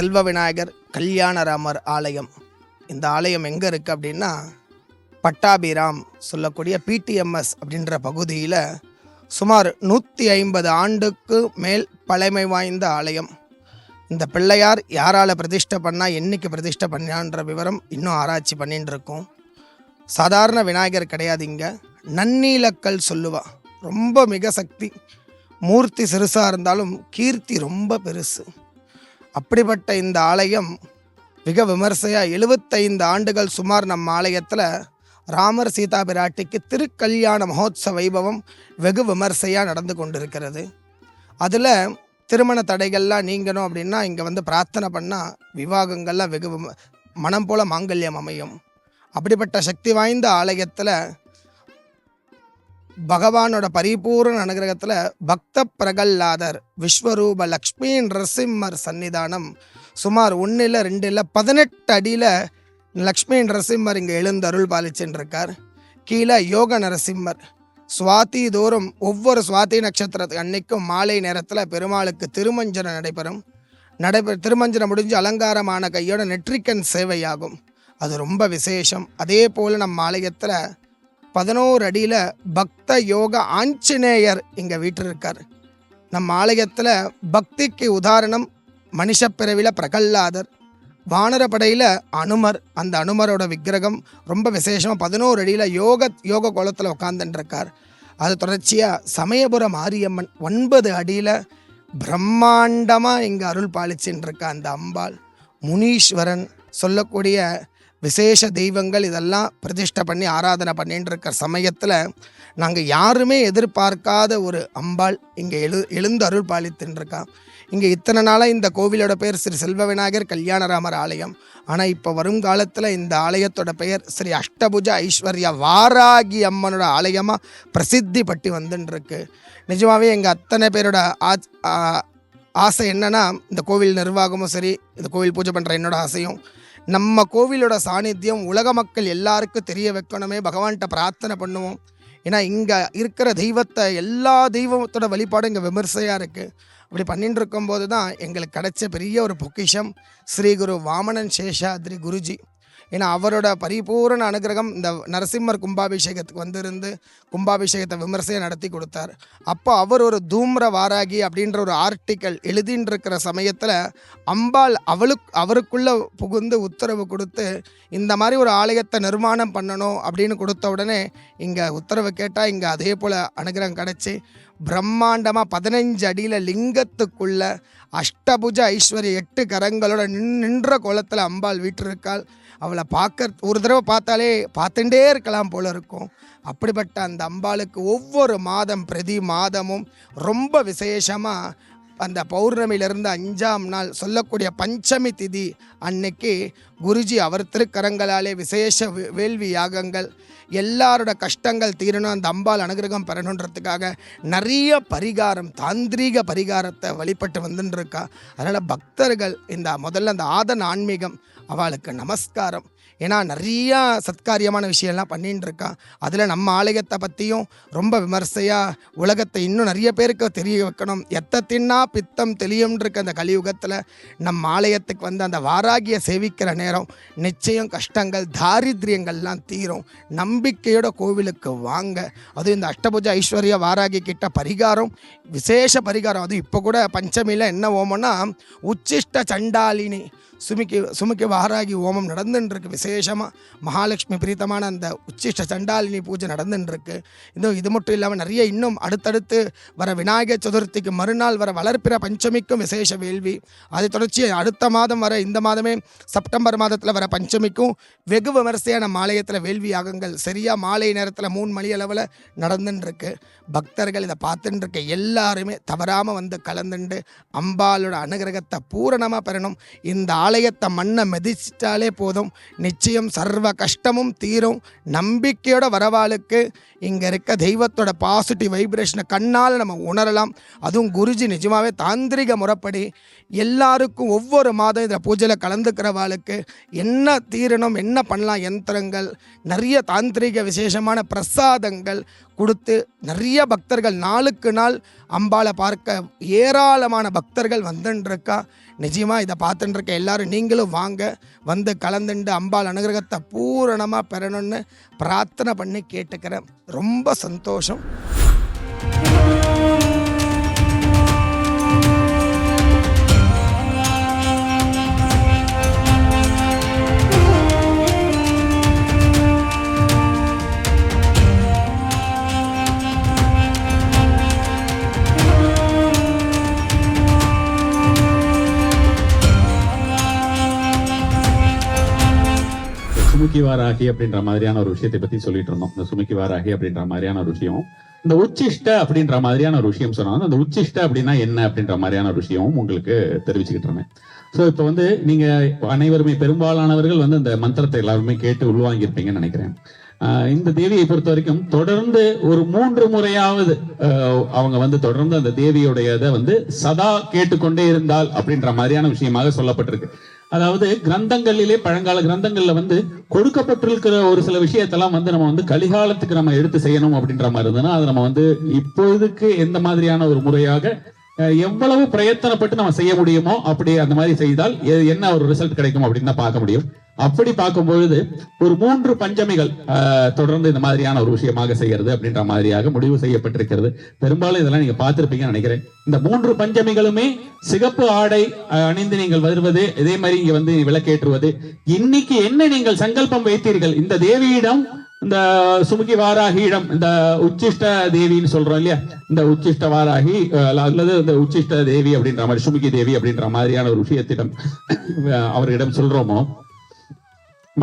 செல்வ விநாயகர் கல்யாணராமர் ஆலயம். இந்த ஆலயம் எங்கே இருக்குது அப்படின்னா பட்டாபிராம் சொல்லக்கூடிய பிடிஎம்எஸ் அப்படின்ற பகுதியில் சுமார் நூற்றி ஐம்பது ஆண்டுக்கு மேல் பழமை வாய்ந்த ஆலயம். இந்த பிள்ளையார் யாரால் பிரதிஷ்டை பண்ணால் என்னைக்கு பிரதிஷ்டை பண்ணான்ற விவரம் இன்னும் ஆராய்ச்சி பண்ணிட்டு இருக்கோம். சாதாரண விநாயகர் கிடையாது இங்கே. நன்னீலக்கல் சொல்லுவா. ரொம்ப மிக சக்தி. மூர்த்தி சிறுசாக இருந்தாலும் கீர்த்தி ரொம்ப பெருசு. அப்படிப்பட்ட இந்த ஆலயம் மிக விமர்சையாக எழுபத்தைந்து ஆண்டுகள் சுமார் நம்ம ஆலயத்தில் ராமர் சீதா பிராட்டிக்கு திருக்கல்யாண மகோத்சவ வைபவம் வெகு விமர்சையாக நடந்து கொண்டிருக்கிறது. அதில் திருமண தடைகள்லாம் நீங்கணும் அப்படின்னா இங்கே வந்து பிரார்த்தனை பண்ணால் விவாகங்கள்லாம் வெகு விம மனம் போல மாங்கல்யம் அமையும். அப்படிப்பட்ட சக்தி வாய்ந்த ஆலயத்தில் பகவானோட பரிபூர்ண அனுகிரகத்தில் பக்த பிரகல்லாதர் விஸ்வரூப லக்ஷ்மி நரசிம்மர் சன்னிதானம். சுமார் ஒன்றில் ரெண்டில் பதினெட்டு அடியில் லக்ஷ்மி நரசிம்மர் இங்கே எழுந்தருள் பாலிச்சுன்னு இருக்கார் கீழே யோக நரசிம்மர். சுவாதி தோறும் ஒவ்வொரு சுவாதி நட்சத்திரத்துக்கு அன்னைக்கும் மாலை நேரத்தில் பெருமாளுக்கு திருமஞ்சனம் நடைபெறும். நடைபெற திருமஞ்சனம் முடிஞ்சு அலங்காரமான கையோட நெற்றிக்கன் சேவையாகும். அது ரொம்ப விசேஷம். அதே போல் நம்ம ஆலயத்தில் பதினோரு அடியில் பக்த யோக ஆஞ்சநேயர் எங்கள் வீட்டில் இருக்கார் நம்ம ஆலயத்தில் பக்திக்கு உதாரணம் மனுஷப்பிறவில பிரகல்லாதர் வானரப்படையில் அனுமர் அந்த அனுமரோட விக்கிரகம் ரொம்ப விசேஷமாக பதினோரு அடியில் யோக யோக கோலத்தில் உட்காந்துருக்கார் அது தொடர்ச்சியாக சமயபுர மாரியம்மன் ஒன்பது அடியில் பிரம்மாண்டமாக இங்கே அருள் பாலிச்சுட்டுருக்கா அந்த அம்பாள் முனீஸ்வரன் சொல்லக்கூடிய விசேஷ தெய்வங்கள் இதெல்லாம் பிரதிஷ்டை பண்ணி ஆராதனை பண்ணிட்டு இருக்கிற சமயத்தில் நாங்கள் யாருமே எதிர்பார்க்காத ஒரு அம்பாள் இங்கே எழு எழுந்து அருள் பாலித்துன்னு இங்கே இத்தனை நாளாக இந்த கோவிலோட பெயர் ஸ்ரீ செல்வ விநாயகர் கல்யாணராமர் ஆலயம். ஆனால் இப்போ வரும் காலத்தில் இந்த ஆலயத்தோட பெயர் ஸ்ரீ அஷ்டபுஜ ஐஸ்வர்யா வாராகி அம்மனோட ஆலயமாக பிரசித்தி பட்டு வந்துட்டுருக்கு நிஜமாகவே எங்கள் அத்தனை பேரோட ஆ- ஆசை என்னென்னா இந்த கோவில் நிர்வாகமும் சரி இந்த கோவில் பூஜை பண்ணுற என்னோட ஆசையும் நம்ம கோவிலோட சாநித்தியம் உலக மக்கள் எல்லாருக்கும் தெரிய வைக்கணுமே பகவான்கிட்ட பிரார்த்தனை பண்ணுவோம். ஏன்னா இங்கே இருக்கிற தெய்வத்தை எல்லா தெய்வத்தோட வழிபாடும் இங்கே விமர்சையாக இருக்குது அப்படி பண்ணிட்டு இருக்கும்போது தான் எங்களுக்கு கிடைச்ச பெரிய ஒரு பொக்கிஷம். ஸ்ரீ குரு வாமனன் சேஷாத்ரி குருஜி. ஏன்னா அவரோட பரிபூரண அனுகிரகம் இந்த நரசிம்மர் கும்பாபிஷேகத்துக்கு வந்திருந்து கும்பாபிஷேகத்தை விமர்சையாக நடத்தி கொடுத்தார். அப்போ அவர் ஒரு தூம்ர வாராகி அப்படின்ற ஒரு ஆர்டிக்கல் எழுதின்னு இருக்கிற சமயத்தில் அம்பாள் அவளுக்கு அவருக்குள்ளே புகுந்து உத்தரவு கொடுத்து இந்த மாதிரி ஒரு ஆலயத்தை நிர்மாணம் பண்ணணும் அப்படின்னு கொடுத்த உடனே இங்கே உத்தரவு கேட்டால் இங்கே அதே போல் அனுகிரகம் கிடச்சி. பிரம்மாண்டமாக பதினஞ்சு அடியில் லிங்கத்துக்குள்ள அஷ்டபுஜ ஐஸ்வர்ய எட்டு கரங்களோட நின் நின்ற கோலத்தில் அம்பாள் வீற்றிருக்காள். அவளை பார்க்க ஒரு தடவை பார்த்தாலே பார்த்துட்டே இருக்கலாம் போல இருக்கும். அப்படிப்பட்ட அந்த அம்பாளுக்கு ஒவ்வொரு மாதம் பிரதி மாதமும் ரொம்ப விசேஷமாக அந்த பௌர்ணமியிலிருந்து அஞ்சாம் நாள் சொல்லக்கூடிய பஞ்சமி திதி அன்னைக்கு குருஜி அவர் திருக்கரங்களாலே விசேஷ வே- வேள்வி யாகங்கள் எல்லாரோட கஷ்டங்கள் தீரணும் அந்த அம்பாள் அனுகிரகம் பெறணுன்றதுக்காக நிறைய பரிகாரம் தாந்திரீக பரிகாரத்தை வழிபட்டு வந்துட்டுருக்கா அதனால் பக்தர்கள் இந்த முதல்ல அந்த ஆதன் ஆன்மீகம் அவளுக்கு நமஸ்காரம். ஏன்னா நிறையா சத்காரியமான விஷயம்லாம் பண்ணின்னு இருக்கா அதில் நம்ம ஆலயத்தை பற்றியும் ரொம்ப விமர்சையாக உலகத்தை இன்னும் நிறைய பேருக்கு தெரிய வைக்கணும். எத்த தின்னா பித்தம் தெளியும்ன்றிருக்க அந்த கலியுகத்தில் நம்ம ஆலயத்துக்கு வந்து அந்த வாராகியை சேவிக்கிற நேரம் நிச்சயம் கஷ்டங்கள் தாரித்ரியங்கள்லாம் தீரும். நம்பிக்கையோட கோவிலுக்கு வாங்க. அதுவும் இந்த அஷ்டபுஜ ஐஸ்வர்ய வாராகி கிட்ட பரிகாரம் விசேஷ பரிகாரம். அது இப்போ கூட பஞ்சமியில் என்ன ஓமோன்னா உச்சிஷ்ட சண்டாலினி சுமிக்கு சுமிக்கு வாராகி ஓமம் நடந்துட்டுருக்கு விசேஷமாக மகாலட்சுமி பிரீத்தமான அந்த உச்சிஷ்ட சண்டாலினி பூஜை நடந்துட்டுருக்கு இன்னும் இது மட்டும் இல்லாமல் நிறைய இன்னும் அடுத்தடுத்து வர விநாயகர் சதுர்த்திக்கு மறுநாள் வர வளர்ப்பிற பஞ்சமிக்கும் விசேஷ வேள்வி. அதை தொடர்ச்சி அடுத்த மாதம் வர இந்த மாதமே செப்டம்பர் மாதத்தில் வர பஞ்சமிக்கும் வெகு விமரிசையான மாலையத்தில் வேள்வி யாகங்கள் சரியாக மாலை நேரத்தில் மூணு மணி அளவில் நடந்துட்டுருக்கு பக்தர்கள் இதை பார்த்துட்டுருக்க எல்லாருமே தவறாமல் வந்து கலந்துண்டு அம்பாளோட அனுகிரகத்தை பூரணமாக பெறணும். இந்த ஆள் ஆலயத்தை மண்ணை மிதிச்சிட்டாலே போதும். நிச்சயம் சர்வ கஷ்டமும் தீரும். நம்பிக்கையோட வரவாளுக்கு இங்கே இருக்க தெய்வத்தோட பாசிட்டிவ் வைப்ரேஷனை கண்ணால் நம்ம உணரலாம். அதுவும் குருஜி நிஜமாகவே தாந்திரிக முறைப்படி எல்லாருக்கும் ஒவ்வொரு மாதம் இதில் பூஜையில் கலந்துக்கிறவாளுக்கு என்ன தீரணும் என்ன பண்ணலாம் யந்திரங்கள் நிறைய தாந்திரிக விசேஷமான பிரசாதங்கள் கொடுத்து நிறைய பக்தர்கள் நாளுக்கு நாள் அம்பாளை பார்க்க ஏராளமான பக்தர்கள் வந்துட்டுருக்கா நிஜமாக இதை பார்த்துட்டுருக்க எல்லாரும் நீங்களும் வாங்க வந்து கலந்துண்டு அம்பாள் அனுகிரகத்தை பூரணமாக பெறணும்னு பிரார்த்தனை பண்ணி கேட்டுக்கிறேன். ரொம்ப சந்தோஷம். சுமுக்கி வாராகி அப்படின்ற மாதிரியான ஒரு விஷயத்தை பத்தி சொல்லிட்டு இருந்தோம். இந்த சுமுக்கி வாராகி அப்படின்ற மாதிரியான ஒரு விஷயம். இந்த உச்சிஷ்ட அப்படின்ற மாதிரியான ஒரு விஷயம் சொன்னாங்க. அந்த உச்சிஷ்ட அப்படின்னா என்ன அப்படின்ற மாதிரியான ஒரு விஷயமும் உங்களுக்கு தெரிவிச்சுக்கிட்டு இருந்தேன். ஸோ இப்போ வந்து நீங்க அனைவருமே பெரும்பாலானவர்கள் வந்து இந்த மந்திரத்தை எல்லாருமே கேட்டு உள்வாங்கியிருப்பீங்கன்னு நினைக்கிறேன். ஆஹ் இந்த தேவியை பொறுத்த வரைக்கும் தொடர்ந்து ஒரு மூன்று முறையாவது ஆஹ் அவங்க வந்து தொடர்ந்து அந்த தேவியுடைய இதை வந்து சதா கேட்டுக்கொண்டே இருந்தால் அப்படின்ற மாதிரியான விஷயமாக சொல்லப்பட்டிருக்கு. அதாவது கிரந்தங்களிலே பழங்கால கிரந்தங்கள்ல வந்து கொடுக்கப்பட்டிருக்கிற ஒரு சில விஷயத்தெல்லாம் வந்து நம்ம வந்து கலிகாலத்துக்கு நம்ம எடுத்து செய்யணும் அப்படின்ற மாதிரி இருந்ததுன்னா அது நம்ம வந்து இப்பொழுதுக்கு எந்த மாதிரியான ஒரு முறையாக எவ்வளவு பிரயத்தனப்பட்டு நம்ம செய்ய முடியுமோ அப்படி அந்த மாதிரி செய்தால் என்ன ஒரு ரிசல்ட் கிடைக்கும் அப்படின்னு தான் பார்க்க முடியும். அப்படி பார்க்கும் பொழுது ஒரு மூன்று பஞ்சமிகள் தொடர்ந்து இந்த மாதிரியான ஒரு விஷயமாக செய்கிறது அப்படின்ற மாதிரியாக முடிவு செய்யப்பட்டிருக்கிறது. பெரும்பாலும் இதெல்லாம் நீங்க பார்த்திருப்பீங்கன்னு நினைக்கிறேன். இந்த மூன்று பஞ்சமிகளுமே சிகப்பு ஆடை அணிந்து நீங்கள் வருவது இதே மாதிரி இங்க வந்து விளக்கேற்றுவது. இன்னைக்கு என்ன நீங்கள் சங்கல்பம் வைத்தீர்கள்? இந்த தேவியிடம் இந்த சுமுகி வாராகியிடம் இந்த உச்சிஷ்ட தேவின்னு சொல்றோம் இல்லையா? இந்த உச்சிஷ்ட வாராகி அல்லது இந்த உச்சிஷ்ட தேவி அப்படின்ற மாதிரி சுமுகி தேவி அப்படின்ற மாதிரியான ஒரு விஷயத்திடம் அவர்களிடம் அவரிடம் சொல்றோமோ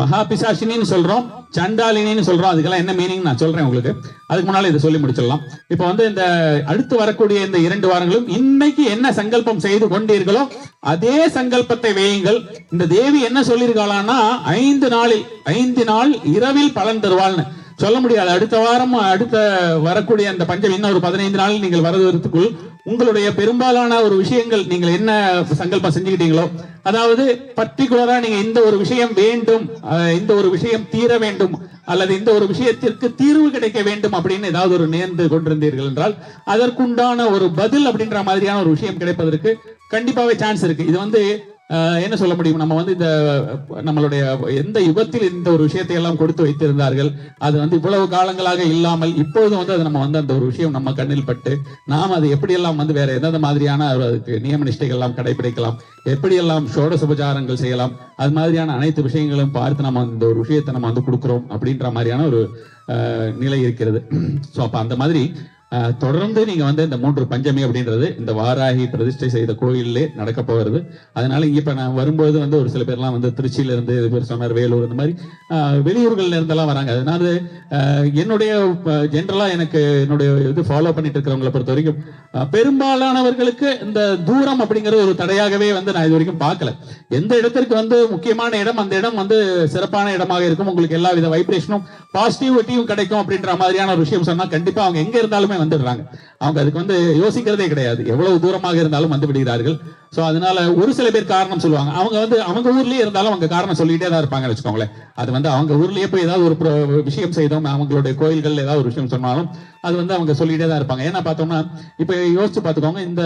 மகாபிசாஷினின்னு சொல்றோம் சண்டாலினின்னு சொல்றோம். அதுக்கெல்லாம் என்ன மீனிங் நான் சொல்றேன் உங்களுக்கு. அதுக்கு முன்னால இதை சொல்லி முடிச்சிடலாம். இப்போ வந்து இந்த அடுத்து வரக்கூடிய இந்த இரண்டு வாரங்களும் இன்னைக்கு என்ன சங்கல்பம் செய்து கொண்டீர்களோ அதே சங்கல்பத்தை வையுங்கள். இந்த தேவி என்ன சொல்லியிருக்காளான்னா ஐந்து நாளில் ஐந்து நாள் இரவில் பலன் தருவாள்னு. சொல்ல முடியாது. அடுத்த வாரம் அடுத்த வரக்கூடிய அந்த பஞ்சம் இன்னும் ஒரு பதினைந்து நாள் நீங்கள் வரதுக்குள் உங்களுடைய பெரும்பாலான ஒரு விஷயங்கள் நீங்கள் என்ன சங்கல்பம் செஞ்சுக்கிட்டீங்களோ அதாவது பர்டிகுலரா நீங்க இந்த ஒரு விஷயம் வேண்டும் இந்த ஒரு விஷயம் தீர வேண்டும் அல்லது இந்த ஒரு விஷயத்திற்கு தீர்வு கிடைக்க வேண்டும் அப்படின்னு ஏதாவது ஒரு நேர்ந்து கொண்டிருந்தீர்கள் என்றால் அதற்குண்டான ஒரு பதில் அப்படின்ற மாதிரியான ஒரு விஷயம் கிடைப்பதற்கு கண்டிப்பாவே சான்ஸ் இருக்கு. இது வந்து என்ன சொல்ல முடியும்? நம்ம வந்து இந்த நம்மளுடைய எந்த யுகத்தில் இந்த ஒரு விஷயத்தை எல்லாம் கொடுத்து வைத்திருந்தார்கள் அது வந்து இவ்வளவு காலங்களாக இல்லாமல் இப்பொழுதும் வந்து அது நம்ம வந்து அந்த ஒரு விஷயம் நம்ம கண்ணில் பட்டு நாம் அது எப்படியெல்லாம் வந்து வேற எந்தெந்த மாதிரியான அதுக்கு நியம நிஷ்டைகள்லாம் கடைபிடிக்கலாம் எப்படியெல்லாம் ஷோடச உபச்சாரங்கள் செய்யலாம் அது மாதிரியான அனைத்து விஷயங்களும் பார்த்து நம்ம இந்த ஒரு விஷயத்தை நம்ம வந்து கொடுக்குறோம் அப்படின்ற மாதிரியான ஒரு நிலை இருக்கிறது. ஸோ அப்போ அந்த மாதிரி தொடர்ந்து நீங்க வந்து இந்த மூன்று பஞ்சமி அப்படின்றது இந்த வாராகி பிரதிஷ்டை செய்த கோயிலே நடக்க போகிறது. அதனால இங்க இப்ப நான் வரும்போது வந்து ஒரு சில பேர்லாம் வந்து திருச்சியில இருந்து இது பேர் சொன்னார் வேலூர் இந்த மாதிரி வெளியூர்கள்ல இருந்தெல்லாம் வராங்க. அதனால என்னுடைய ஜென்ரலா எனக்கு என்னுடைய இது ஃபாலோ பண்ணிட்டு இருக்கிறவங்களை பொறுத்த வரைக்கும் பெரும்பாலானவர்களுக்கு இந்த தூரம் அப்படிங்கிறது ஒரு தடையாகவே வந்து நான் இது வரைக்கும் பார்க்கல. எந்த இடத்திற்கு வந்து முக்கியமான இடம் அந்த இடம் வந்து சிறப்பான இடமாக இருக்கும். உங்களுக்கு எல்லா வித வைப்ரேஷனும் பாசிட்டிவிட்டியும் கிடைக்கும் அப்படின்ற மாதிரியான ஒரு விஷயம் சொன்னா கண்டிப்பா அவங்க எங்க இருந்தாலுமே வந்துடுறாங்க. அவங்க அதுக்கு வந்து யோசிக்கிறதே கிடையாது. எவ்வளவு தூரமாக இருந்தாலும் வந்து விடுகிறார்கள். சோ அதனால ஒரு சில பேர் காரணம் சொல்லுவாங்க. அவங்க வந்து அவங்க ஊர்லயே இருந்தாலும் அவங்க காரணம் சொல்லிட்டே தான் இருப்பாங்கன்னு வச்சுக்கோங்களேன். அது வந்து அவங்க ஊர்லயே போய் ஏதாவது ஒரு விஷயம் செய்தோம் அவங்களுடைய கோயில்கள் ஏதாவது ஒரு விஷயம் சொன்னாலும் அது வந்து அவங்க சொல்லிட்டே தான் இருப்பாங்க. ஏன்னா பார்த்தோம்னா இப்ப யோசிச்சு பார்த்துக்கோங்க இந்த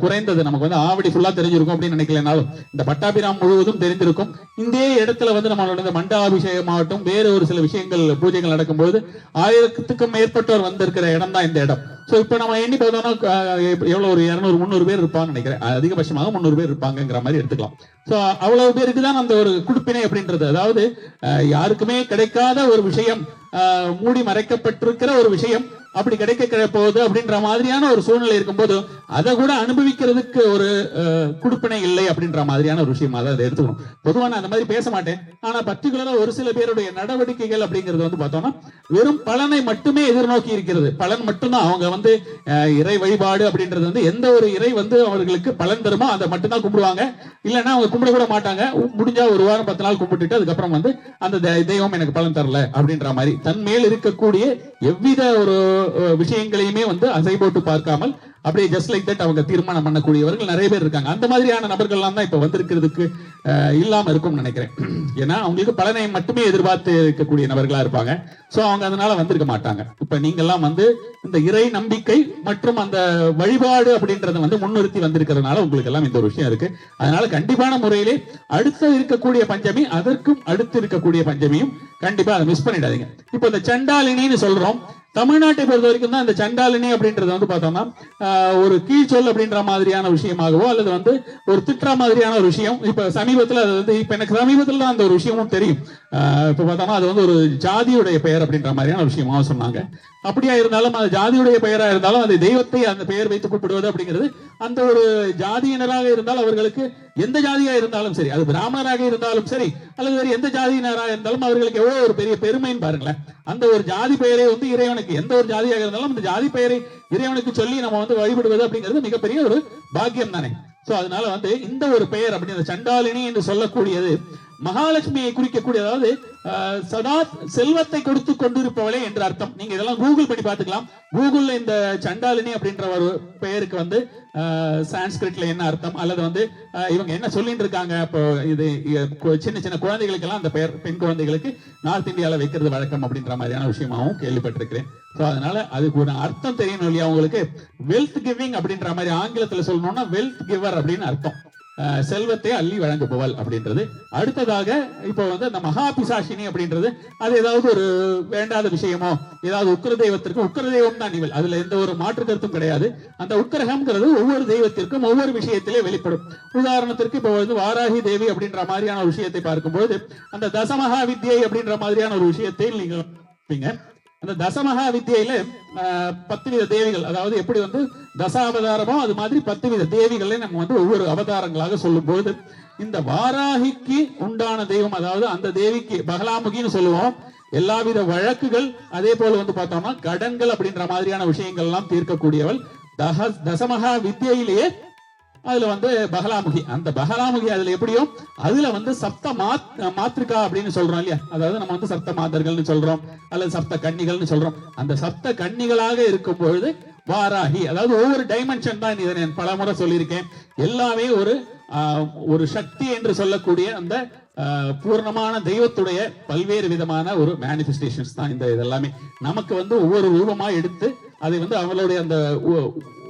குறைந்தது நமக்கு வந்து ஆவடி ஃபுல்லா தெரிஞ்சிருக்கும் அப்படின்னு நினைக்கலனாலும் இந்த பட்டாபிராம் முழுவதும் தெரிந்திருக்கும். இந்த இடத்துல வந்து நம்மளோட இந்த மண்டாபிஷேகம் ஆகட்டும் வேறு ஒரு சில விஷயங்கள் பூஜைகள் நடக்கும்போது ஆயிரத்துக்கும் மேற்பட்டோர் வந்திருக்கிற இடம் தான் இந்த இடம். சோ இப்போ நம்ம எண்ணி பார்த்தோம்னா எவ்வளோ எவ்வளவு ஒரு இருநூறு முந்நூறு பேர் இருப்பான்னு நினைக்கிறேன். அதிகபட்சமாக முந்நூறு பேர் இருப்பாங்கங்கிற மாதிரி எடுத்துக்கலாம். ஸோ அவ்வளவு பேருக்கு தான் அந்த ஒரு குடுப்பினை அப்படின்றது. அதாவது அஹ், யாருக்குமே கிடைக்காத ஒரு விஷயம் மூடி மறைக்கப்பட்டிருக்கிற ஒரு விஷயம் அப்படி கிடைக்க கிடை- போகுது அப்படின்ற மாதிரியான ஒரு சூழ்நிலை இருக்கும்போது அதை கூட அனுபவிக்கிறதுக்கு ஒரு குடுப்பினை இல்லை அப்படின்ற மாதிரியான ஒரு விஷயமா தான் அதை எடுத்துக்கணும். பொதுவாக நான் அந்த மாதிரி பேச மாட்டேன். ஆனா பர்டிகுலரா ஒரு சில பேருடைய நடவடிக்கைகள் அப்படிங்கிறது வந்து பார்த்தோம்னா வெறும் பலனை மட்டுமே எதிர்நோக்கி இருக்கிறது. பலன் மட்டும்தான். அவங்க வந்து இறை வழிபாடு அப்படின்றது வந்து எந்த ஒரு இறை வந்து அவர்களுக்கு பலன் தருமோ அதை மட்டும்தான் கும்பிடுவாங்க. இல்லைன்னா அவங்க கும்பிட கூட மாட்டாங்க. முடிஞ்சா ஒரு வாரம் பத்து நாள் கும்பிட்டுட்டு அதுக்கப்புறம் வந்து அந்த தெய்வம் எனக்கு பலன் தரல அப்படின்ற மாதிரி தன் மேல் இருக்கக்கூடிய எவ்வித ஒரு விஷயங்களையுமே வந்து அசை போட்டு பார்க்காமல் அப்படியே ஜஸ்ட் லைக் தட் அவங்க தீர்மானம் பண்ணக்கூடியவர்கள் நிறைய பேர் இருக்காங்க. அந்த மாதிரியான நபர்கள்லாம் தான் இப்போ வந்திருக்கிறதுக்கு இல்லாமல் இருக்கும்னு நினைக்கிறேன். ஏன்னா அவங்களுக்கு பலனை மட்டுமே எதிர்பார்த்து இருக்கக்கூடிய நபர்களாக இருப்பாங்க. ஸோ அவங்க அதனால வந்திருக்க மாட்டாங்க. இப்போ நீங்கள்லாம் வந்து இந்த இறை நம்பிக்கை மற்றும் அந்த வழிபாடு அப்படின்றத வந்து முன்னிறுத்தி வந்திருக்கிறதுனால உங்களுக்கு எல்லாம் இந்த ஒரு விஷயம் இருக்கு. அதனால கண்டிப்பான முறையிலே அடுத்து இருக்கக்கூடிய பஞ்சமி அதற்கும் அடுத்து இருக்கக்கூடிய பஞ்சமியும் கண்டிப்பா அதை மிஸ் பண்ணிடாதீங்க. இப்போ இந்த சண்டாலினின்னு சொல்றோம். தமிழ்நாட்டை பொறுத்த வரைக்கும் தான் இந்த சண்டாலினி அப்படின்றது வந்து பார்த்தோம்னா ஒரு கீழ்ச்சொல் அப்படின்ற மாதிரியான விஷயமாகவோ அல்லது வந்து ஒரு திட்டுற மாதிரியான ஒரு விஷயம். இப்ப சமீபத்துல அது வந்து இப்ப எனக்கு சமீபத்துல தான் அந்த ஒரு விஷயமும் தெரியும். ஆஹ், இப்ப பார்த்தோம்னா அது வந்து ஒரு ஜாதியுடைய பெயர் அப்படின்ற மாதிரியான விஷயமாக சொன்னாங்க. அப்படியா இருந்தாலும் அது ஜாதியுடைய பெயரா இருந்தாலும் அது தெய்வத்தை அந்த பெயர் வைத்து கூப்பிடுவது அப்படிங்கிறது அந்த ஒரு ஜாதியினராக இருந்தால் அவர்களுக்கு எந்த ஜாதியா இருந்தாலும் சரி அது பிராமணராக இருந்தாலும் சரி அல்லது வேறு எந்த ஜாதியினராக இருந்தாலும் அவர்களுக்கு எவ்வளவு ஒரு பெரிய பெருமைன்னு பாருங்களேன். அந்த ஒரு ஜாதி பெயரை வந்து இறைவனுக்கு எந்த ஒரு ஜாதியாக இருந்தாலும் அந்த ஜாதி பெயரை இறைவனுக்கு சொல்லி நம்ம வந்து வழிபடுவது அப்படிங்கிறது மிகப்பெரிய ஒரு பாக்கியம் தானே. சோ அதனால வந்து இந்த ஒரு பெயர் அப்படி சண்டாலினி என்று சொல்லக்கூடியது மகாலட்சுமியை குறிக்கக்கூடிய அதாவது சதா செல்வத்தை கொடுத்து கொண்டிருப்பவளே என்ற அர்த்தம். நீங்க இதெல்லாம் கூகுள் பண்ணி பாத்துக்கலாம் கூகுள்ல இந்த சண்டாலினி அப்படின்ற ஒரு பெயருக்கு வந்து ஆஹ், சான்ஸ்கிரிட்ல என்ன அர்த்தம்? அல்லது வந்து இவங்க என்ன சொல்லிட்டு இருக்காங்க? இப்போ இது சின்ன சின்ன குழந்தைகளுக்கு எல்லாம் அந்த பெயர் பெண் குழந்தைகளுக்கு நார்த் இந்தியாவில் வைக்கிறது வழக்கம் அப்படின்ற மாதிரியான விஷயமாவும் கேள்விப்பட்டிருக்கிறேன். ஸோ அதனால அதுக்கு ஒரு அர்த்தம் தெரியணும் இல்லையா உங்களுக்கு? வெல்த் கிவிங் அப்படின்ற மாதிரி ஆங்கிலத்துல சொல்லணும்னா வெல்த் கிவர் அப்படின்னு அர்த்தம். செல்வத்தை அள்ளி வழங்குபவள் அப்படின்றது. அடுத்ததாக இப்போ வந்து அந்த மகா பிசாஷினி அப்படின்றது அது ஏதாவது ஒரு வேண்டாத விஷயமோ ஏதாவது உக்கர தெய்வத்திற்கு உக்கர தெய்வம் தான் இவள். அதுல எந்த ஒரு மாற்று கருத்தும் கிடையாது. அந்த உக்கரகம்ங்கிறது ஒவ்வொரு தெய்வத்திற்கும் ஒவ்வொரு விஷயத்திலே வெளிப்படும். உதாரணத்திற்கு இப்போ வந்து வாராகி தேவி அப்படின்ற மாதிரியான ஒரு விஷயத்தை பார்க்கும்போது அந்த தசமகா வித்யை அப்படின்ற மாதிரியான ஒரு விஷயத்தை நீங்கள் அந்த தசமகா வித்தியில பத்து வித தேவிகள் அதாவது எப்படி வந்து தசாவதாரமோ அது மாதிரி பத்து வித தேவிகளை நம்ம வந்து ஒவ்வொரு அவதாரங்களாக சொல்லும்போது இந்த வாராகிக்கு உண்டான தெய்வம் அதாவது அந்த தேவிக்கு பகலாமுகின்னு சொல்லுவோம் எல்லாவித வழக்குகள் அதே போல வந்து பார்த்தோம்னா கடன்கள் அப்படின்ற மாதிரியான விஷயங்கள் எல்லாம் தீர்க்கக்கூடியவள் தக தசமகா வித்யிலேயே அதுல வந்து பகலாமுகி. அந்த பகலாமுகி அதுல எப்படியும் அதுல வந்து சப்த மாத் மாத்திருக்கா அப்படின்னு சொல்றோம் இல்லையா? அதாவது நம்ம வந்து சப்த மாதர்கள்னு சொல்றோம் அல்லது சப்த கன்னிகள்னு சொல்றோம். அந்த சப்த கன்னிகளாக இருக்கும் பொழுது வாராகி அதாவது ஒவ்வொரு டைமென்ஷன் தான் இதை நான் பல முறை சொல்லியிருக்கேன். எல்லாமே ஒரு ஆஹ், ஒரு சக்தி என்று சொல்லக்கூடிய அந்த ஆஹ், பூர்ணமான தெய்வத்துடைய பல்வேறு விதமான ஒரு மேனிஃபெஸ்டேஷன்ஸ் தான் இந்த இதெல்லாமே. நமக்கு வந்து ஒவ்வொரு ரூபமா எடுத்து அதை வந்து அவளுடைய அந்த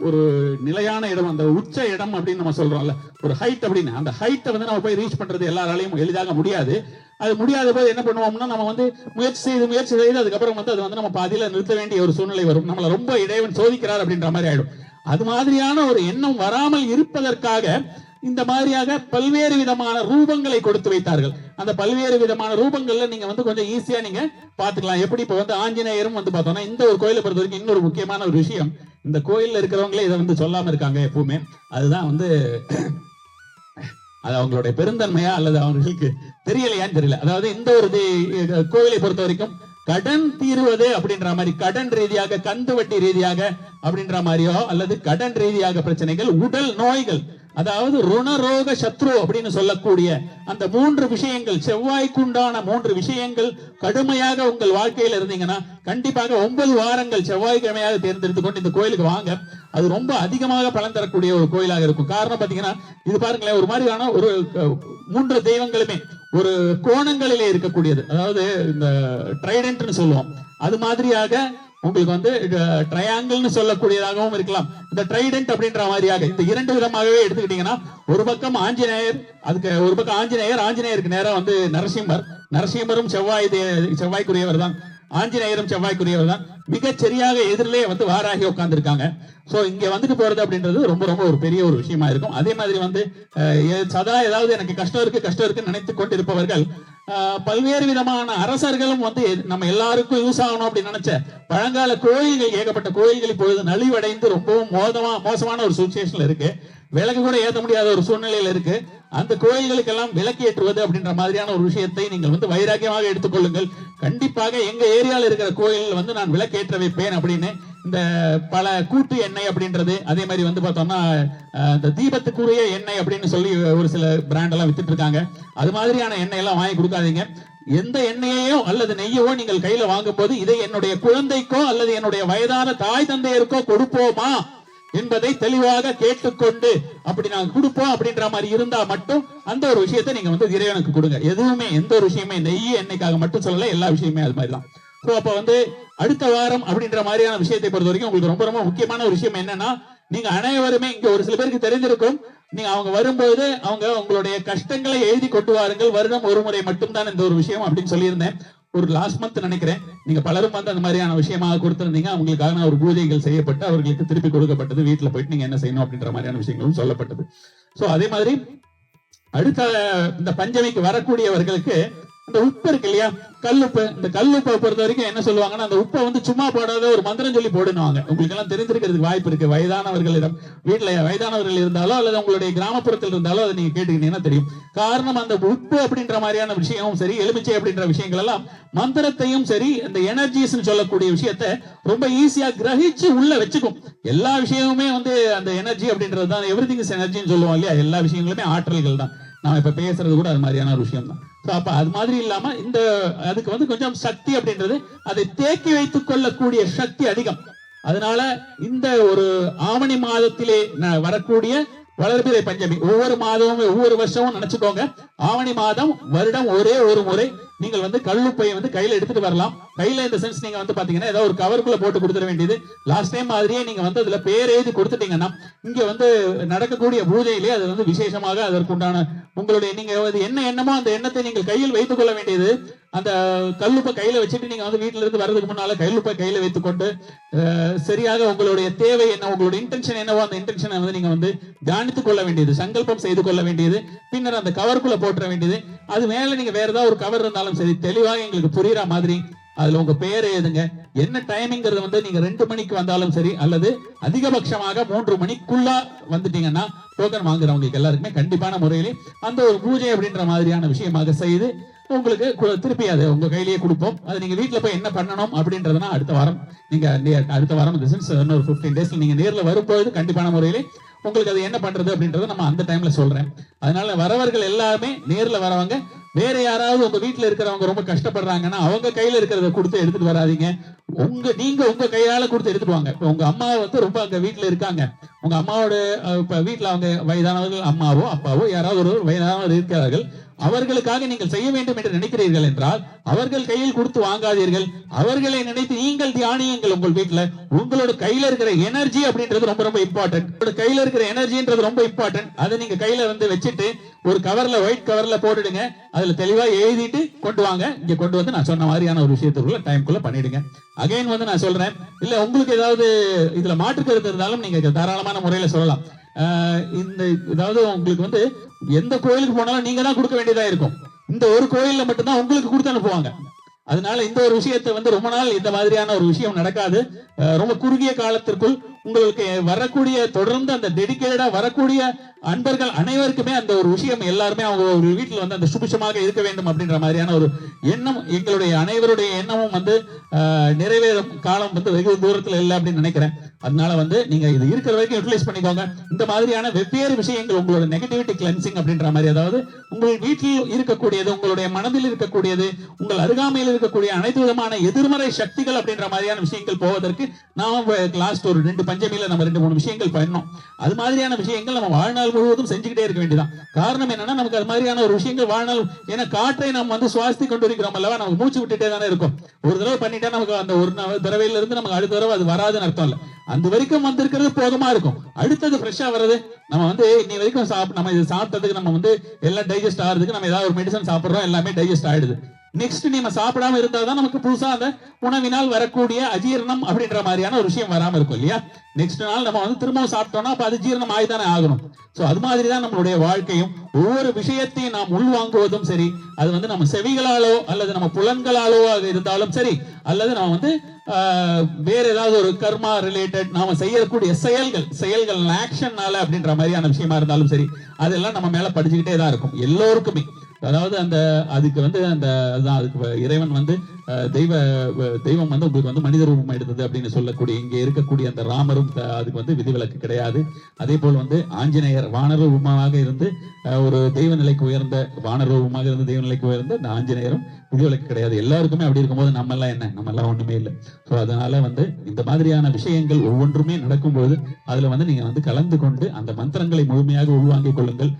ஒரு நிலையான இடம் அந்த உச்ச இடம் அப்படின்னு நம்ம சொல்றோம்ல. ஒரு ஹைட் அப்படின்னு. அந்த ஹைட்டை வந்து நம்ம போய் ரீச் பண்றது எல்லாராலையும் எளிதாக முடியாது. அது முடியாத போது என்ன பண்ணுவோம்னா நம்ம வந்து முயற்சி செய்து முயற்சி செய்து அதுக்கப்புறம் வந்து அது வந்து நம்ம பாதியில நிறுத்த வேண்டிய ஒரு சூழ்நிலை வரும். நம்மளை ரொம்ப இடைவன் சோதிக்கிறார் அப்படின்ற மாதிரி ஆயிடும். அது மாதிரியான ஒரு எண்ணம் வராமல் இருப்பதற்காக இந்த மாதிரியாக பல்வேறு விதமான ரூபங்களை கொடுத்து வைத்தார்கள். அந்த பல்வேறு விதமான ரூபங்கள்ல நீங்க வந்து கொஞ்சம் ஈஸியா நீங்க பாத்துக்கலாம் எப்படி இப்ப வந்து ஆஞ்சநேயரும் வந்து பார்த்தோம்னா இந்த ஒரு கோயிலை பொறுத்த வரைக்கும் இன்னொரு முக்கியமான ஒரு விஷயம். இந்த கோயில்ல இருக்கிறவங்களே இதை வந்து சொல்லாம இருக்காங்க எப்பவுமே. அதுதான் வந்து அது அவங்களுடைய பெருந்தன்மையா அல்லது அவங்களுக்கு தெரியலையான்னு தெரியல. அதாவது இந்த ஒரு கோயிலை பொறுத்த வரைக்கும் கடன் தீர்வது அப்படின்ற மாதிரி கடன் ரீதியாக கந்து வட்டி ரீதியாக அப்படின்ற மாதிரியோ அல்லது கடன் ரீதியாக பிரச்சனைகள் உடல் நோய்கள் அதாவது ருணரோக சத்ரு அப்படின்னு சொல்லக்கூடிய அந்த மூன்று விஷயங்கள் செவ்வாய்க்குண்டான மூன்று விஷயங்கள் கடுமையாக உங்கள் வாழ்க்கையில இருந்தீங்கன்னா கண்டிப்பாக ஒன்பது வாரங்கள் செவ்வாய்க்கிழமையாக தேர்ந்தெடுத்து கொண்டு இந்த கோயிலுக்கு வாங்க. அது ரொம்ப அதிகமாக பலன் தரக்கூடிய ஒரு கோயிலாக இருக்கும். காரணம் பாத்தீங்கன்னா இது பாருங்களேன் ஒரு மாதிரியான ஒரு மூன்று தெய்வங்களுமே ஒரு கோணங்களிலே இருக்கக்கூடியது. அதாவது இந்த ட்ரைடன்ட்னு சொல்லுவோம். அது மாதிரியாக உங்களுக்கு வந்து ட்ரையாங்கிள்னு சொல்லக்கூடியதாகவும் இருக்கலாம். இந்த ட்ரைடன்ட் அப்படின்ற மாதிரியாக இந்த இரண்டு விதமாகவே எடுத்துக்கிட்டீங்கன்னா ஒரு பக்கம் ஆஞ்சநேயர் அதுக்கு ஒரு பக்கம் ஆஞ்சநேயர் ஆஞ்சநேயருக்கு நேரா வந்து நரசிம்மர். நரசிம்மரும் செவ்வாய் செவ்வாய்க்குரியவர் தான். ஆஞ்சநேயரும் செவ்வாய்க்குரியவர் தான். மிகச் சரியாக எதிரிலே வந்து வாராகி உட்காந்துருக்காங்க ஸோ இங்கே வந்துட்டு போறது அப்படின்றது ரொம்ப ரொம்ப ஒரு பெரிய ஒரு விஷயமா இருக்கும். அதே மாதிரி வந்து சதா ஏதாவது எனக்கு கஷ்டம் இருக்கு கஷ்டம் இருக்குன்னு நினைத்து கொண்டிருப்பவர்கள் பல்வேறு விதமான அரசர்களும் வந்து நம்ம எல்லாருக்கும் யூஸ் ஆகணும் அப்படின்னு நினைச்ச பழங்கால கோயில்கள் ஏகப்பட்ட கோயில்கள் இப்பொழுது நலிவடைந்து ரொம்பவும் மோதமா மோசமான ஒரு சுச்சுவேஷன்ல இருக்கு. விளக்கு கூட ஏற்ற முடியாத ஒரு சூழ்நிலையில இருக்கு. அந்த கோயில்களுக்கெல்லாம் விளக்கு ஏற்றுவது அப்படின்ற மாதிரியான ஒரு விஷயத்தை நீங்கள் வந்து வைராக்கியமாக எடுத்துக்கொள்ளுங்கள். கண்டிப்பாக எங்க ஏரியால இருக்கிற கோயில் வந்து நான் விளக்கேற்ற வைப்பேன் அப்படின்னு இந்த பல கூட்டு எண்ணெய் அப்படின்றது அதே மாதிரி வந்து பார்த்தோம்னா இந்த தீபத்துக்குரிய எண்ணெய் அப்படின்னு சொல்லி ஒரு சில பிராண்ட் எல்லாம் வித்துட்டு இருக்காங்க. அது மாதிரியான எண்ணெய் எல்லாம் வாங்கி கொடுக்காதீங்க. எந்த எண்ணெயையோ அல்லது நெய்யவோ நீங்கள் கையில வாங்கும் போது இதை என்னுடைய குழந்தைக்கோ அல்லது என்னுடைய வயதான தாய் தந்தையருக்கோ கொடுப்போமா? என்பதை தெளிவாக கேட்டுக்கொண்டு அப்படி நாங்க கொடுப்போம் அப்படின்ற மாதிரி இருந்தா மட்டும் அந்த ஒரு விஷயத்த நீங்க வந்து இறைவனுக்கு கொடுங்க. எதுவுமே எந்த ஒரு விஷயமே நெய் என்னைக்காக மட்டும் சொல்லல எல்லா விஷயமே அது மாதிரி தான். ஸோ அப்ப வந்து அடுத்த வாரம் அப்படின்ற மாதிரியான விஷயத்தை பொறுத்த வரைக்கும் உங்களுக்கு ரொம்ப ரொம்ப முக்கியமான ஒரு விஷயம் என்னன்னா நீங்க அனைவருமே இங்க ஒரு சில பேருக்கு தெரிஞ்சிருக்கும். நீங்க அவங்க வரும்போது அவங்க உங்களுடைய கஷ்டங்களை எழுதி கொண்டு வாருங்கள். வருடம் ஒரு முறை மட்டும்தான் இந்த ஒரு விஷயம் அப்படின்னு சொல்லியிருந்தேன். ஒரு லாஸ்ட் மந்த் நினைக்கிறேன். நீங்க பலரும் வந்து அந்த மாதிரியான விஷயமாக கொடுத்திருந்தீங்க. அவங்களுக்கான ஒரு பூஜைகள் செய்யப்பட்டு அவர்களுக்கு திருப்பி கொடுக்கப்பட்டது. வீட்டுல போயிட்டு நீங்க என்ன செய்யணும் அப்படின்ற மாதிரியான விஷயங்களும் சொல்லப்பட்டது. சோ அதே மாதிரி அடுத்த இந்த பஞ்சமிக்கு வரக்கூடியவர்களுக்கு இந்த உப்பு இருக்கு இல்லையா? கல்லுப்பு. இந்த கல்லுப்பை பொறுத்த வரைக்கும் என்ன சொல்லுவாங்கன்னா அந்த உப்பை வந்து சும்மா போடாத ஒரு மந்திரம் சொல்லி போடுனுவாங்க உங்களுக்கு எல்லாம் தெரிஞ்சிருக்கிறதுக்கு வாய்ப்பு இருக்கு. வயதானவர்களிடம் வீட்டுல வயதானவர்கள் இருந்தாலோ அல்லது உங்களுடைய கிராமப்புறத்தில் இருந்தாலோ அதை நீங்க கேட்டுக்கிட்டீங்கன்னா தெரியும். காரணம் அந்த உப்பு அப்படின்ற மாதிரியான விஷயமும் சரி எலுமிச்சை அப்படின்ற விஷயங்கள் எல்லாம் மந்திரத்தையும் சரி அந்த எனர்ஜிஸ் சொல்லக்கூடிய விஷயத்த ரொம்ப ஈஸியா கிரகிச்சு உள்ள வச்சுக்கும். எல்லா விஷயமுமே வந்து அந்த எனர்ஜி அப்படின்றது தான். எவ்ரி திங் எனர்ஜின்னு சொல்லுவோம் இல்லையா? எல்லா விஷயங்களுமே ஆற்றல்கள் தான். நாம இப்ப பேசுறது கூட அது மாதிரியான ஒரு விஷயம் தான் அப்போ அது மாதிரி இல்லாமல் இந்த அதுக்கு வந்து கொஞ்சம் சக்தி அப்படின்றது அதை தேக்கி வைத்துக் கொள்ளக்கூடிய சக்தி அதிகம். அதனால இந்த ஒரு ஆவணி மாதத்திலே வரக்கூடிய வளர்பிறை பஞ்சமி ஒவ்வொரு மாதமும் ஒவ்வொரு வருஷமும் நினைச்சுக்கோங்க. ஆவணி மாதம் வருடம் ஒரே ஒரு முறை நீங்கள் வந்து கல்லுப்பையை வந்து கையில எடுத்துட்டு வரலாம். கையில இந்த சென்ஸ் நீங்க வந்து பாத்தீங்கன்னா ஏதோ ஒரு கவருக்குள்ள போட்டு கொடுத்துட வேண்டியது. லாஸ்ட் டைம் மாதிரியே நீங்க வந்து அதுல பேர் எழுதி கொடுத்துட்டீங்கன்னா இங்க வந்து நடக்கக்கூடிய பூஜையிலே அது வந்து விசேஷமாக அதற்குண்டான உங்களுடைய நீங்க என்ன எண்ணமோ அந்த எண்ணத்தை நீங்கள் கையில் வைத்துக் கொள்ள வேண்டியது. அந்த கல்லுப்பை கையில வச்சுட்டு நீங்க வந்து வீட்டுல இருந்து வர்றதுக்கு முன்னால கல்லுப்பை கையில வைத்துக்கொண்டு அஹ், சரியாக உங்களுடைய தேவை என்ன உங்களுடைய இன்டென்ஷன் என்னவோ அந்த இன்டென்ஷனை வந்து நீங்க வந்து தியானித்துக் கொள்ள வேண்டியது சங்கல்பம் செய்து கொள்ள வேண்டியது பின்னர் அந்த கவருக்குள்ள போட்டுற வேண்டியது. அது மேல நீங்க வேற ஏதாவது ஒரு கவர் இருந்தாலும் சரி தெளிவாக எங்களுக்கு புரியுற மாதிரி அதுல உங்க பேர் எழுதுங்க என்ன டைமிங்கிறது வந்து நீங்க ரெண்டு மணிக்கு வந்தாலும் சரி அல்லது அதிகபட்சமாக மூன்று மணிக்குள்ளா வந்துட்டீங்கன்னா டோக்கன் வாங்குறவங்களுக்கு எல்லாருக்குமே கண்டிப்பான முறையிலே அந்த ஒரு பூஜை அப்படின்ற மாதிரியான விஷயமாக செய்து உங்களுக்கு திருப்பி அதை உங்க கையிலேயே கொடுப்போம். அது நீங்க வீட்டில் போய் என்ன பண்ணணும் அப்படின்றதுனா அடுத்த வாரம் நீங்க அடுத்த வாரம் டிசன்ஸ் இன்னொரு ஃபிஃப்டீன் டேஸ்ல நீங்க நேர்ல வரும்போது கண்டிப்பான முறையிலே உங்களுக்கு அது என்ன பண்றது அப்படின்றத நம்ம அந்த டைம்ல சொல்றேன். அதனால வரவர்கள் எல்லாருமே நேர்ல வரவங்க வேற யாராவது உங்க வீட்டுல இருக்கிறவங்க ரொம்ப கஷ்டப்படுறாங்கன்னா அவங்க கையில இருக்கிறத கொடுத்து எடுத்துட்டு வராதீங்க. உங்க நீங்க உங்க கையால கொடுத்து எடுத்துட்டு வாங்க. இப்ப உங்க அம்மா வந்து ரொம்ப அங்க வீட்டுல இருக்காங்க. உங்க அம்மாவோட இப்ப வீட்டுல அவங்க வயதானவர்கள் அம்மாவோ அப்பாவோ யாராவது ஒரு வயதானவர் இருக்கிறார்கள். அவர்களுக்காக நீங்கள் செய்ய வேண்டும் என்று நினைக்கிறீர்கள் என்றால் அவர்கள் கையில் கொடுத்து வாங்காதீர்கள். அவர்களை நினைத்து நீங்கள் தியானியுங்கள் உங்கள் வீட்டுல. உங்களோட கையில இருக்கிற எனர்ஜி அப்படின்றது ரொம்ப ரொம்ப இம்பார்ட்டன்ட் உங்களோட கையில இருக்கிற எனர்ஜின்றது ரொம்ப இம்பார்ட்டன்ட் அதை நீங்க கையில வந்து வச்சுட்டு ஒரு கவர்ல ஒயிட் கவர்ல போட்டுடுங்க. அதுல தெளிவா எழுதிட்டு கொண்டு வாங்க. இங்க கொண்டு வந்து நான் சொன்ன மாதிரியான ஒரு விஷயத்துக்குள்ள டைம்குள்ள பண்ணிடுங்க. அகைன் வந்து நான் சொல்றேன். இல்ல உங்களுக்கு ஏதாவது இதுல மாற்று கருத்து இருந்தாலும் நீங்க தாராளமான முறையில சொல்லலாம். இந்த அதாவது உங்களுக்கு வந்து எந்த கோயிலுக்கு போனாலும் நீங்க தான் கொடுக்க வேண்டியதா இருக்கும். இந்த ஒரு கோயில்ல மட்டும்தான் உங்களுக்கு கொடுத்து அனுப்புவாங்க. அதனால இந்த ஒரு விஷயத்தை வந்து ரொம்ப நாள் இந்த மாதிரியான ஒரு விஷயம் நடக்காது. ரொம்ப குறுகிய காலத்திற்குள் உங்களுக்கு வரக்கூடிய தொடர்ந்து அந்த டெடிக்கேட்டடா வரக்கூடிய அன்பர்கள் அனைவருக்குமே அந்த ஒரு விஷயம் எல்லாருமே அவங்க ஒரு வீட்டில் வந்து அந்த சுபிஷமாக இருக்க வேண்டும் அப்படின்ற மாதிரியான ஒரு எண்ணம் எங்களுடைய அனைவருடைய எண்ணமும் வந்து நிறைவேறும் காலம் வந்து வெகு தூரத்தில் இல்லை அப்படின்னு நினைக்கிறேன். அதனால வந்து நீங்க இது இருக்கிற வரைக்கும் யூட்டிலைஸ் பண்ணிக்கோங்க. இந்த மாதிரியான வெவ்வேறு விஷயங்கள் உங்களோட நெகட்டிவிட்டி கிளென்சிங் அப்படின்ற மாதிரி அதாவது உங்கள் வீட்டில் இருக்கக்கூடியது உங்களுடைய மனதில் இருக்கக்கூடியது உங்கள் அருகாமையில் இருக்கக்கூடிய அனைத்து விதமான எதிர்மறை சக்திகள் அப்படின்ற மாதிரியான விஷயங்கள் போவதற்கு நாம லாஸ்ட் ஒரு ரெண்டு பஞ்சமியில நம்ம ரெண்டு மூணு விஷயங்கள் பண்ணோம் அது மாதிரியான விஷயங்கள் நம்ம வாழ்நாள் முழுவதும் செஞ்சுக்கிட்டே இருக்க வேண்டியதான் காரணம் என்னன்னா நமக்கு அது மாதிரியான ஒரு விஷயங்கள் வாழ்நாள் ஏன்னா காற்றை நம்ம வந்து சுவாசித்து கொண்டு இருக்கிறோம் அல்லவா? நமக்கு மூச்சு விட்டுட்டே தானே இருக்கும். ஒரு தடவை பண்ணிட்டா நமக்கு அந்த ஒரு தடவையில இருந்து நமக்கு அடுத்த தடவை அது வராதுன்னு அர்த்தம் இல்லை. அந்த வரைக்கும் வந்திருக்கிறது போதுமா இருக்கும். அடுத்தது ஃப்ரெஷ்ஷா வர்றது நம்ம வந்து இன்னி வரைக்கும் சாப் நம்ம இது சாப்பிட்டதுக்கு நம்ம வந்து எல்லாம் டைஜஸ்ட் ஆகிறதுக்கு நம்ம ஏதாவது ஒரு மெடிசன் சாப்பிட்றோம் எல்லாமே டைஜஸ்ட் ஆயிடுது. நெக்ஸ்ட் நம்ம சாப்பிடாம இருந்தா தான் நமக்கு புதுசா அந்த உணவினால் வரக்கூடிய அஜீரணம் அப்படின்ற மாதிரியான ஒரு விஷயம் வராம இருக்கும் இல்லையா? நெக்ஸ்ட் நாள் நம்ம வந்து திரும்பவும் சாப்பிட்டோம்னா அப்ப அது ஜீரணம் ஆகிதானே ஆகணும். சோ அது மாதிரி தான் நம்மளுடைய வாழ்க்கையும். ஒவ்வொரு விஷயத்தையும் நாம் உள்வாங்குவதும் சரி. அது வந்து நம்ம செவிகளாலோ அல்லது நம்ம புலன்களாலோ அது இருந்தாலும் சரி. அல்லது நம்ம வந்து வேற ஏதாவது ஒரு கர்மா ரிலேட்டட் நாம செய்யக்கூடிய செயல்கள் செயல்கள் ஆக்ஷன்னால அப்படின்ற மாதிரியான விஷயமா இருந்தாலும் சரி அதெல்லாம் நம்ம மேல படிச்சுக்கிட்டே தான் இருக்கும். எல்லோருக்குமே. அதாவது அந்த அதுக்கு வந்து அந்த அதுதான் அதுக்கு இறைவன் வந்து தெய்வ தெய்வம் வந்து உங்களுக்கு வந்து மனித ரூபம் எடுத்தது அப்படின்னு சொல்லக்கூடிய இங்க இருக்கக்கூடிய அந்த ராமரும் அதுக்கு வந்து விதிவிலக்கு கிடையாது. அதே போல் வந்து ஆஞ்சநேயர் வானர ரூபமாக இருந்து ஒரு தெய்வ நிலைக்கு உயர்ந்த வானர ரூபமாக இருந்து தெய்வ நிலைக்கு உயர்ந்த இந்த ஆஞ்சநேயரும் விதிவிலக்கு கிடையாது. எல்லாருக்குமே அப்படி இருக்கும்போது நம்ம எல்லாம் என்ன? நம்ம எல்லாம் ஒண்ணுமே இல்லை. ஸோ அதனால வந்து இந்த மாதிரியான விஷயங்கள் ஒவ்வொன்றுமே நடக்கும்போது அதுல வந்து நீங்க வந்து கலந்து கொண்டு அந்த மந்திரங்களை முழுமையாக உள்வாங்கிக் கொள்ளுங்கள்.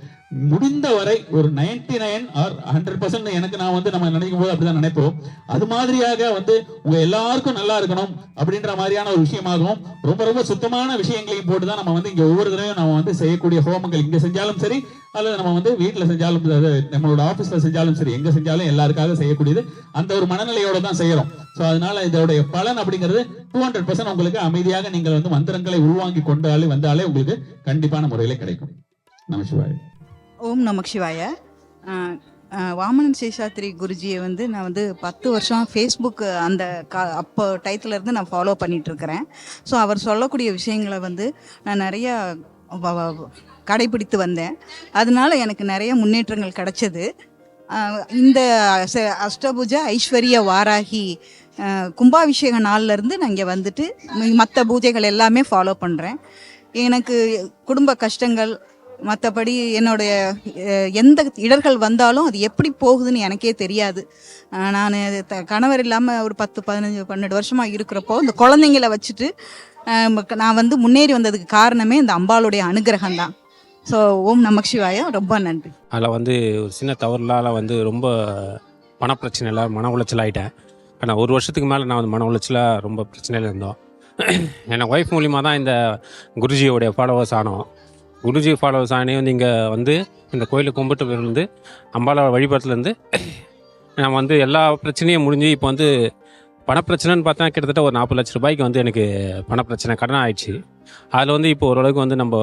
முடிந்த வரை ஒரு 99 நைன் ஆர் ஹண்ட்ரட் பர்சன்ட் எனக்கு நான் வந்து நம்ம நினைக்கும் போது அப்படிதான் நினைப்போம். அது மாதிரியாக வந்து உங்க எல்லாருக்கும் நல்லா இருக்கணும் அப்படின்ற மாதிரியான ஒரு விஷயமாகவும் ரொம்ப ரொம்ப சுத்தமான விஷயங்களையும் போட்டுதான் நம்ம வந்து இங்க ஒவ்வொரு தடவையும் நம்ம வந்து செய்யக்கூடிய ஹோமங்கள் இங்க செஞ்சாலும் சரி அல்லது நம்ம வந்து வீட்டுல செஞ்சாலும் நம்மளோட ஆபீஸ்ல செஞ்சாலும் சரி எங்க செஞ்சாலும் எல்லாருக்காக செய்யக்கூடியது. அந்த ஒரு மனநிலையோட தான் செய்யறோம். சோ அதனால இதோடைய பலன் அப்படிங்கிறது டூ ஹண்ட்ரட் பர்சன்ட் உங்களுக்கு அமைதியாக நீங்கள் வந்து மந்திரங்களை உள்வாங்கி கொண்டாலே வந்தாலே உங்களுக்கு கண்டிப்பான முறையில கிடைக்கும். நமசிவாய் ஓம் நமக் சிவாய. வாமனன் சேஷாத்ரி குருஜியை வந்து நான் வந்து பத்து வருஷம் ஃபேஸ்புக் அந்த கா அப்போ டயத்துலேருந்து நான் ஃபாலோ பண்ணிகிட்ருக்கிறேன் ஸோ அவர் சொல்லக்கூடிய விஷயங்களை வந்து நான் நிறையா கடைபிடித்து வந்தேன். அதனால எனக்கு நிறைய முன்னேற்றங்கள் கிடச்சது. இந்த ச- அஷ்டபுஜ ஐஸ்வர்ய வாராகி கும்பாபிஷேக நாள்லேருந்து நான் இங்கே வந்துட்டு மற்ற பூஜைகள் எல்லாமே ஃபாலோ பண்ணுறேன் எனக்கு குடும்ப கஷ்டங்கள் மற்றபடி என்னுடைய எந்த இடர்கள் வந்தாலும் அது எப்படி போகுதுன்னு எனக்கே தெரியாது. நான் த கணவர் இல்லாமல் ஒரு பத்து பதினஞ்சு பன்னெண்டு வருஷமாக இருக்கிறப்போ இந்த குழந்தைங்கள வச்சுட்டு நான் வந்து முன்னேறி வந்ததுக்கு காரணமே இந்த அம்பாளுடைய அனுகிரகம் தான். ஸோ ஓம் நமக் சிவாயா. ரொம்ப நன்றி. அதில் வந்து ஒரு சின்ன தவறுலால் வந்து ரொம்ப பணப்பிரச்சனையில் மன உளைச்சல் ஆகிட்டேன் ஆனால் ஒரு வருஷத்துக்கு மேலே நான் வந்து மன உளைச்சலாக ரொம்ப பிரச்சனையில் இருந்தோம். என் ஒய்ஃப் மூலிமா தான் இந்த குருஜியோடைய ஃபாலோவர்ஸ் ஆனோம். குருஜி ஃபாலோவர்ஸ் ஆனே வந்து இங்கே வந்து இந்த கோயிலை கும்பிட்டு இருந்து அம்பாளை வழிபாட்டிலேருந்து நான் வந்து எல்லா பிரச்சனையும் முடிஞ்சு இப்போ வந்து பணப்பிரச்சனைன்னு பார்த்தா கிட்டத்தட்ட ஒரு நாற்பது லட்ச ரூபாய்க்கு வந்து எனக்கு பணப்பிரச்சனை கடன் ஆயிடுச்சு. அதில் வந்து இப்போ ஓரளவுக்கு வந்து நம்ம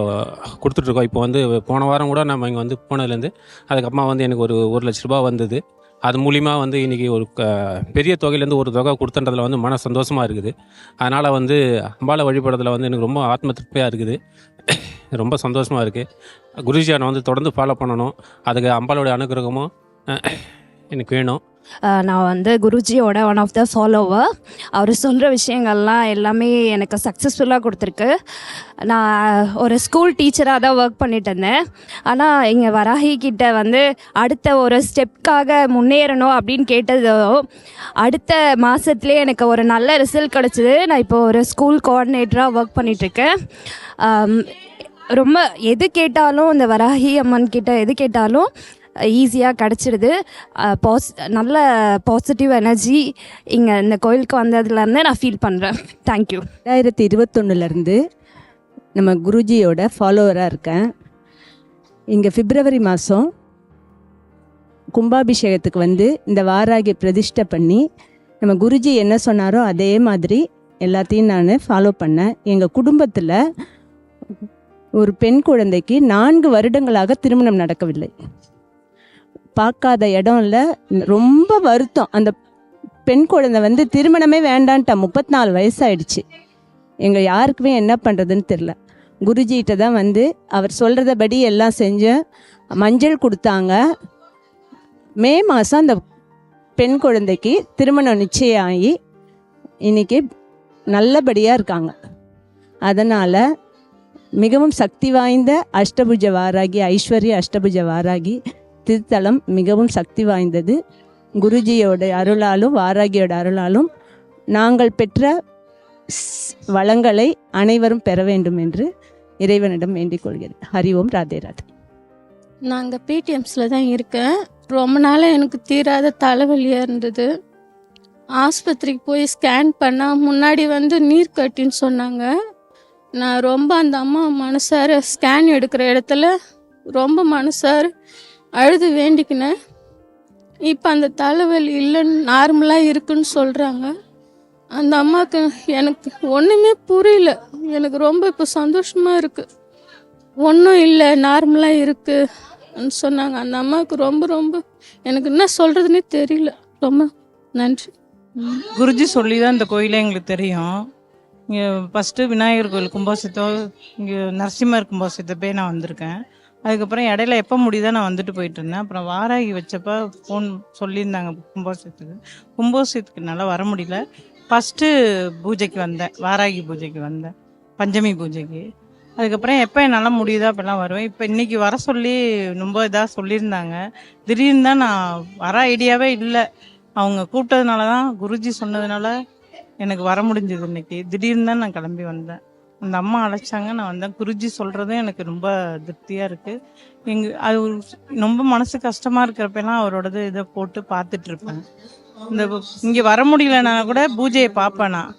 கொடுத்துட்ருக்கோம் இப்போ வந்து போன வாரம் கூட நம்ம இங்கே வந்து போனதுலேருந்து அதுக்கப்புறமா வந்து எனக்கு ஒரு ஒரு லட்ச ரூபா வந்தது. அது மூலிமா வந்து இன்றைக்கி ஒரு க பெரிய தொகையிலேருந்து ஒரு தொகை கொடுத்துன்றதுல வந்து மன சந்தோஷமாக இருக்குது. அதனால் வந்து அம்பாலை வழிபடுறதுல வந்து எனக்கு ரொம்ப ஆத்ம திருப்தியாக இருக்குது. ரொம்ப சந்தோஷமாக இருக்குது குருஜியானை வந்து தொடர்ந்து ஃபாலோ பண்ணணும். அதுக்கு அம்பாலோடைய அனுகிரகமும் எனக்கு வேணும். நான் வந்து குருஜியோட ஒன் ஆஃப் த ஃபாலோவர் அவர் சொல்கிற விஷயங்கள்லாம் எல்லாமே எனக்கு சக்ஸஸ்ஃபுல்லாக கொடுத்துருக்கு. நான் ஒரு ஸ்கூல் டீச்சராக தான் ஒர்க் பண்ணிட்டு இருந்தேன். ஆனால் இங்கே வராகி கிட்ட வந்து அடுத்த ஒரு ஸ்டெப்காக முன்னேறணும் அப்படின்னு கேட்டதோ அடுத்த மாதத்துலேயே எனக்கு ஒரு நல்ல ரிசல்ட் கிடச்சிது. நான் இப்போ ஒரு ஸ்கூல் கோஆர்டினேட்டராக ஒர்க் பண்ணிகிட்ருக்கேன் ரொம்ப எது கேட்டாலும் இந்த வராகி அம்மன் கிட்ட எது கேட்டாலும் ஈஸியாக கிடச்சிடுது பாஸ் நல்ல பாசிட்டிவ் எனர்ஜி இங்கே இந்த கோயிலுக்கு வந்ததுலேருந்து நான் ஃபீல் பண்ணுறேன் தேங்க்யூ ரெண்டாயிரத்தி இருபத்தொன்னுலேருந்து நம்ம குருஜியோட ஃபாலோவராக இருக்கேன். இங்கே பிப்ரவரி மாதம் கும்பாபிஷேகத்துக்கு வந்து இந்த வாராகி பிரதிஷ்டை பண்ணி நம்ம குருஜி என்ன சொன்னாரோ அதே மாதிரி எல்லாத்தையும் நான் ஃபாலோ பண்ணேன். எங்கள் குடும்பத்தில் ஒரு பெண் குழந்தைக்கு நான்கு வருடங்களாக திருமணம் நடக்கவில்லை. பார்க்காத இடம் இல்லை. ரொம்ப வருத்தம். அந்த பெண் குழந்தை வந்து திருமணமே வேண்டான்ட்டா. முப்பத்தி நாலு வயசாயிடுச்சு. எங்கள் யாருக்குமே என்ன பண்ணுறதுன்னு தெரில குருஜிகிட்ட தான் வந்து அவர் சொல்கிறதபடி எல்லாம் செஞ்சேன் மஞ்சள் கொடுத்தாங்க. மே மாதம் அந்த பெண் குழந்தைக்கு திருமணம் நிச்சயம் ஆகி இன்னைக்கு நல்லபடியாக இருக்காங்க. அதனால் மிகவும் சக்தி வாய்ந்த அஷ்டபுஜ வாராகி ஐஸ்வர்ய அஷ்டபுஜ வாராகி திருத்தலம் மிகவும் சக்தி வாய்ந்தது. குருஜியோட அருளாலும் வாராகியோட அருளாலும் நாங்கள் பெற்ற ஸ்- வளங்களை அனைவரும் பெற வேண்டும் என்று இறைவனிடம் வேண்டிக் கொள்கிறேன். ஹரி ஓம் ராதே ராதே. நாங்கள் பிடிஎம்ஸில் தான் இருக்கேன். ரொம்ப நாளாக எனக்கு தீராத தலைவலியாக இருந்தது. ஆஸ்பத்திரிக்கு போய் ஸ்கேன் பண்ணால் முன்னாடி வந்து நீர் கட்டின்னு சொன்னாங்க. நான் ரொம்ப அந்த அம்மா மனசார ஸ்கேன் எடுக்கிற இடத்துல ரொம்ப மனசார அழுது வேண்டிக்கினேன். இப்போ அந்த தலைவலி இல்லைன்னு நார்மலாக இருக்குன்னு சொல்கிறாங்க அந்த அம்மாவுக்கு எனக்கு ஒன்றுமே புரியல. எனக்கு ரொம்ப இப்போ சந்தோஷமாக இருக்குது ஒன்றும் இல்லை நார்மலாக இருக்குன்னு சொன்னாங்க. அந்த அம்மாவுக்கு ரொம்ப ரொம்ப எனக்கு என்ன சொல்கிறதுனே தெரியல. ரொம்ப நன்றி. குருஜி சொல்லி தான் இந்த கோயிலே எங்களுக்கு தெரியும். இங்கே ஃபஸ்ட்டு விநாயகர் கோயில் கும்பாசித்தோ இங்கே நரசிம்மர் கும்பாசித்தப்பே நான் வந்திருக்கேன். அதுக்கப்புறம் இடையில எப்போ முடியுதோ நான் வந்துட்டு போயிட்டு இருந்தேன். அப்புறம் வாராகி வச்சப்போ ஃபோன் சொல்லியிருந்தாங்க கும்பாசித்துக்கு கும்பாசித்துக்கு நல்லா வர முடியல. ஃபஸ்ட்டு பூஜைக்கு வந்தேன். வாராகி பூஜைக்கு வந்தேன். பஞ்சமி பூஜைக்கு. அதுக்கப்புறம் எப்போ என்னால் முடியுதோ அப்போல்லாம் வருவேன். இப்போ இன்றைக்கி வர சொல்லி ரொம்ப இதாக சொல்லியிருந்தாங்க. திடீர்னு தான் நான் வர ஐடியாவே இல்லை. அவங்க கூப்பிட்டதுனால தான் குருஜி சொன்னதுனால எனக்கு வர முடிஞ்சது இன்னைக்கு. திடீர்னு தான் நான் கிளம்பி வந்தேன். அந்த அம்மா அழைச்சாங்க. நான் வந்தேன். குருஜி சொல்கிறதும் எனக்கு ரொம்ப திருப்தியாக இருக்குது எங்க அது ரொம்ப மனசு கஷ்டமாக இருக்கிறப்பெல்லாம் அவரோடது இதை போட்டு பார்த்துட்டு இருப்பேன். இந்த இங்கே வர முடியலனா கூட பூஜையை பார்ப்பேன் நான்.